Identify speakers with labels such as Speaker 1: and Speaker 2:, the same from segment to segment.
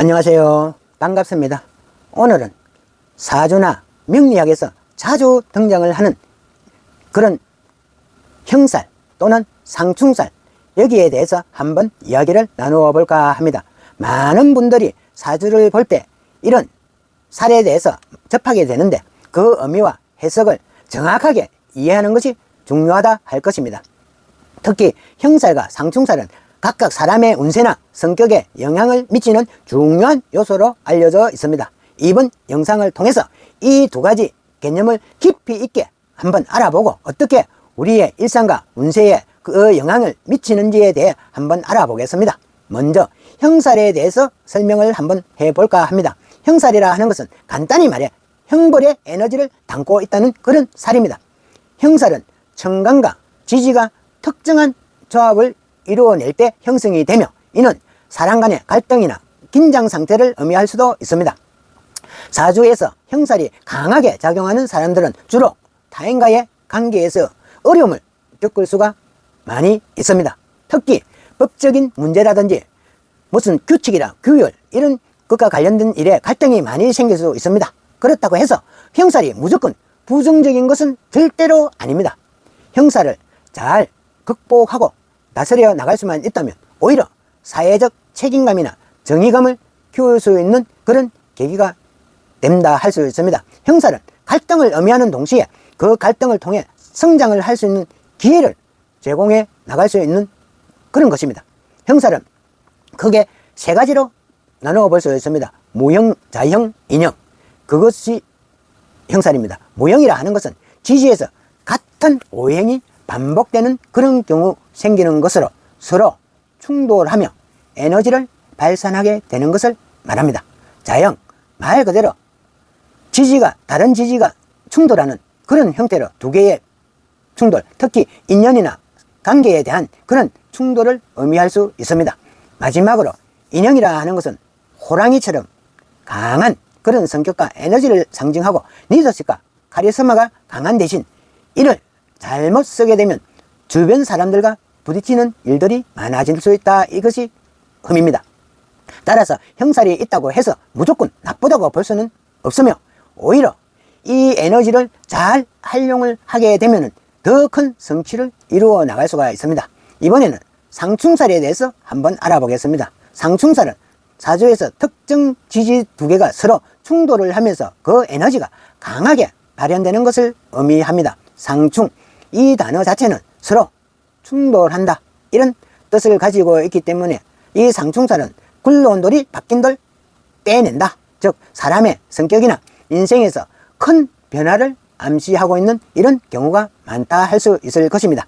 Speaker 1: 안녕하세요. 반갑습니다. 오늘은 사주나 명리학에서 자주 등장을 하는 그런 형살 또는 상충살 여기에 대해서 한번 이야기를 나누어 볼까 합니다. 많은 분들이 사주를 볼 때 이런 살에 대해서 접하게 되는데 그 의미와 해석을 정확하게 이해하는 것이 중요하다 할 것입니다. 특히 형살과 상충살은 각각 사람의 운세나 성격에 영향을 미치는 중요한 요소로 알려져 있습니다. 이번 영상을 통해서 이 두 가지 개념을 깊이 있게 한번 알아보고 어떻게 우리의 일상과 운세에 그 영향을 미치는지에 대해 한번 알아보겠습니다. 먼저 형살에 대해서 설명을 한번 해볼까 합니다. 형살이라 하는 것은 간단히 말해 형벌의 에너지를 담고 있다는 그런 살입니다. 형살은 청간과 지지가 특정한 조합을 이루어낼 때 형성이 되며 이는 사람 간의 갈등이나 긴장 상태를 의미할 수도 있습니다. 사주에서 형살이 강하게 작용하는 사람들은 주로 타인과의 관계에서 어려움을 겪을 수가 많이 있습니다. 특히 법적인 문제라든지 무슨 규칙이나 규율 이런 것과 관련된 일에 갈등이 많이 생길 수 있습니다. 그렇다고 해서 형살이 무조건 부정적인 것은 절대로 아닙니다. 형살을 잘 극복하고 다스려 나갈 수만 있다면 오히려 사회적 책임감이나 정의감을 키울 수 있는 그런 계기가 된다 할 수 있습니다. 형살은 갈등을 의미하는 동시에 그 갈등을 통해 성장을 할 수 있는 기회를 제공해 나갈 수 있는 그런 것입니다. 형살은 크게 세 가지로 나누어 볼 수 있습니다. 무형, 자형, 인형. 그것이 형살입니다. 무형이라 하는 것은 지지에서 같은 오행이 반복되는 그런 경우 생기는 것으로 서로 충돌하며 에너지를 발산하게 되는 것을 말합니다. 자형, 말 그대로 지지가 다른 지지가 충돌하는 그런 형태로 두 개의 충돌, 특히 인연이나 관계에 대한 그런 충돌을 의미할 수 있습니다. 마지막으로 인형이라 하는 것은 호랑이처럼 강한 그런 성격과 에너지를 상징하고 리더십과 카리스마가 강한 대신 이를 잘못 쓰게 되면 주변 사람들과 부딪히는 일들이 많아질 수 있다. 이것이 흠입니다. 따라서 형살이 있다고 해서 무조건 나쁘다고 볼 수는 없으며 오히려 이 에너지를 잘 활용을 하게 되면 더 큰 성취를 이루어 나갈 수가 있습니다. 이번에는 상충살에 대해서 한번 알아보겠습니다. 상충살은 사주에서 특정 지지 두 개가 서로 충돌을 하면서 그 에너지가 강하게 발현되는 것을 의미합니다. 상충. 이 단어 자체는 서로 충돌한다. 이런 뜻을 가지고 있기 때문에 이 상충살은 굴러온 돌이 바뀐 돌 빼낸다. 즉, 사람의 성격이나 인생에서 큰 변화를 암시하고 있는 이런 경우가 많다 할 수 있을 것입니다.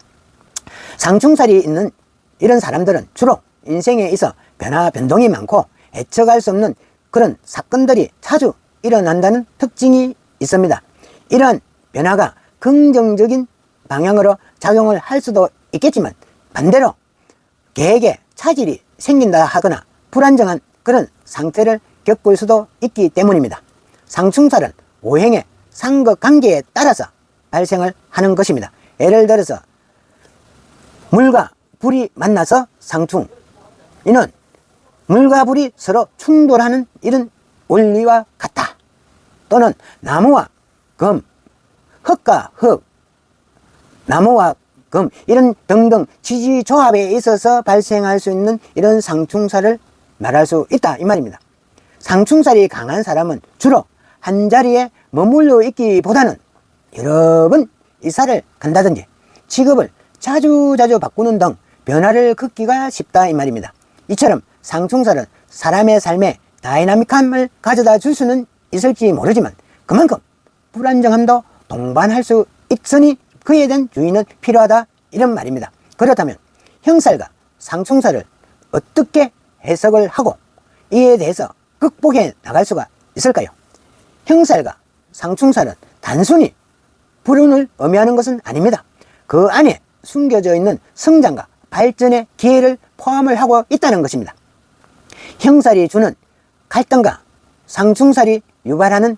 Speaker 1: 상충살이 있는 이런 사람들은 주로 인생에 있어 변화, 변동이 많고 헤쳐갈 수 없는 그런 사건들이 자주 일어난다는 특징이 있습니다. 이런 변화가 긍정적인 방향으로 작용을 할 수도 있겠지만 반대로 계획에 차질이 생긴다 하거나 불안정한 그런 상태를 겪을 수도 있기 때문입니다. 상충살은 오행의 상극 관계에 따라서 발생을 하는 것입니다. 예를 들어서 물과 불이 만나서 상충. 이는 물과 불이 서로 충돌하는 이런 원리와 같다. 또는 나무와 금, 흙과 흙, 나무와 금, 이런 등등 지지 조합에 있어서 발생할 수 있는 이런 상충살을 말할 수 있다. 이 말입니다. 상충살이 강한 사람은 주로 한 자리에 머물러 있기보다는 여러 번 이사를 간다든지 직업을 자주 자주 바꾸는 등 변화를 긋기가 쉽다 이 말입니다. 이처럼 상충살은 사람의 삶에 다이나믹함을 가져다 줄 수는 있을지 모르지만 그만큼 불안정함도 동반할 수 있으니 그에 대한 주의는 필요하다 이런 말입니다. 그렇다면 형살과 상충살을 어떻게 해석을 하고 이에 대해서 극복해 나갈 수가 있을까요? 형살과 상충살은 단순히 불운을 의미하는 것은 아닙니다. 그 안에 숨겨져 있는 성장과 발전의 기회를 포함을 하고 있다는 것입니다. 형살이 주는 갈등과 상충살이 유발하는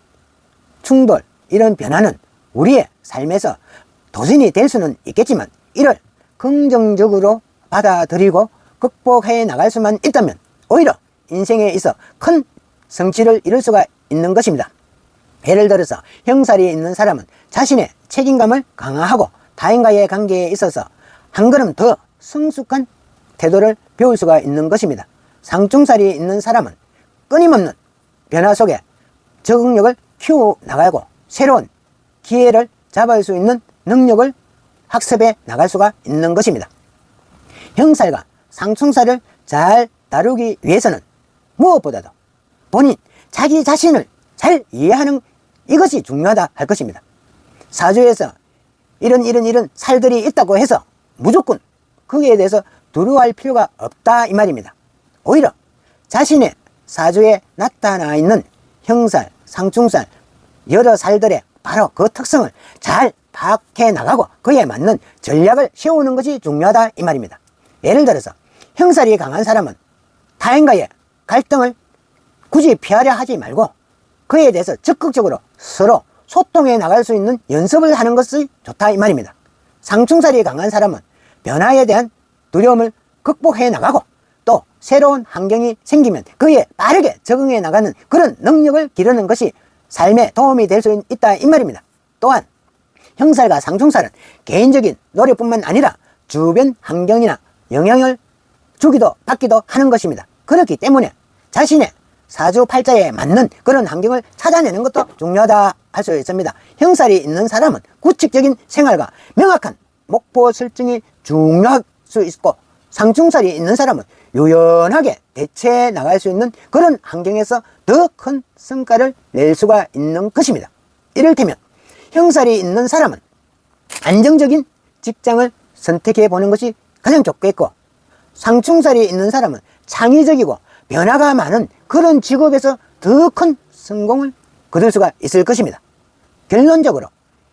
Speaker 1: 충돌, 이런 변화는 우리의 삶에서 도전이 될 수는 있겠지만 이를 긍정적으로 받아들이고 극복해 나갈 수만 있다면 오히려 인생에 있어 큰 성취를 이룰 수가 있는 것입니다. 예를 들어서 형살이 있는 사람은 자신의 책임감을 강화하고 타인과의 관계에 있어서 한 걸음 더 성숙한 태도를 배울 수가 있는 것입니다. 상충살이 있는 사람은 끊임없는 변화 속에 적응력을 키워 나가고 새로운 기회를 잡을 수 있는 능력을 학습해 나갈 수가 있는 것입니다. 형살과 상충살을 잘 다루기 위해서는 무엇보다도 본인 자기 자신을 잘 이해하는 이것이 중요하다 할 것입니다. 사주에서 이런 이런 이런 살들이 있다고 해서 무조건 거기에 대해서 두려워할 필요가 없다 이 말입니다. 오히려 자신의 사주에 나타나 있는 형살, 상충살, 여러 살들의 바로 그 특성을 잘 파악해 나가고 그에 맞는 전략을 세우는 것이 중요하다 이 말입니다. 예를 들어서 형살이 강한 사람은 타인과의 갈등을 굳이 피하려 하지 말고 그에 대해서 적극적으로 서로 소통해 나갈 수 있는 연습을 하는 것이 좋다 이 말입니다. 상충살이 강한 사람은 변화에 대한 두려움을 극복해 나가고 또 새로운 환경이 생기면 그에 빠르게 적응해 나가는 그런 능력을 기르는 것이 삶에 도움이 될 수 있다 이 말입니다. 또한 형살과 상충살은 개인적인 노력뿐만 아니라 주변 환경이나 영향을 주기도 받기도 하는 것입니다. 그렇기 때문에 자신의 사주팔자에 맞는 그런 환경을 찾아내는 것도 중요하다 할 수 있습니다. 형살이 있는 사람은 구체적인 생활과 명확한 목표 설정이 중요할 수 있고 상충살이 있는 사람은 유연하게 대처해 나갈 수 있는 그런 환경에서 더 큰 성과를 낼 수가 있는 것입니다. 이를테면 형살이 있는 사람은 안정적인 직장을 선택해 보는 것이 가장 좋겠고 상충살이 있는 사람은 창의적이고 변화가 많은 그런 직업에서 더 큰 성공을 거둘 수가 있을 것입니다. 결론적으로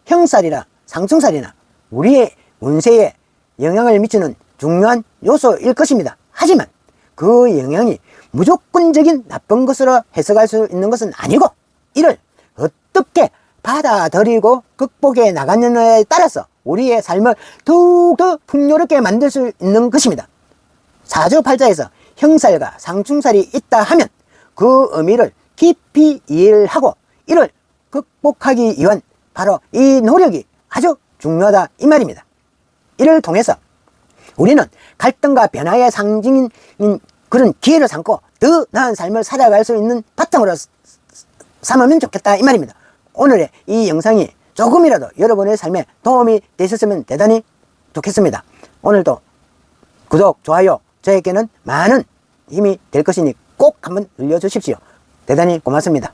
Speaker 1: 형살이나 상충살이나 우리의 운세에 영향을 미치는 중요한 요소일 것입니다. 하지만 그 영향이 무조건적인 나쁜 것으로 해석할 수 있는 것은 아니고 이를 어떻게 받아들이고 극복해 나가느냐에 따라서 우리의 삶을 더욱더 풍요롭게 만들 수 있는 것입니다. 사주팔자에서 형살과 상충살이 있다 하면 그 의미를 깊이 이해를 하고 이를 극복하기 위한 바로 이 노력이 아주 중요하다 이 말입니다. 이를 통해서 우리는 갈등과 변화의 상징인 그런 기회를 삼고 더 나은 삶을 살아갈 수 있는 바탕으로 삼으면 좋겠다 이 말입니다. 오늘의 이 영상이 조금이라도 여러분의 삶에 도움이 되셨으면 대단히 좋겠습니다. 오늘도 구독, 좋아요, 저에게는 많은 힘이 될 것이니 꼭 한번 눌러주십시오. 대단히 고맙습니다.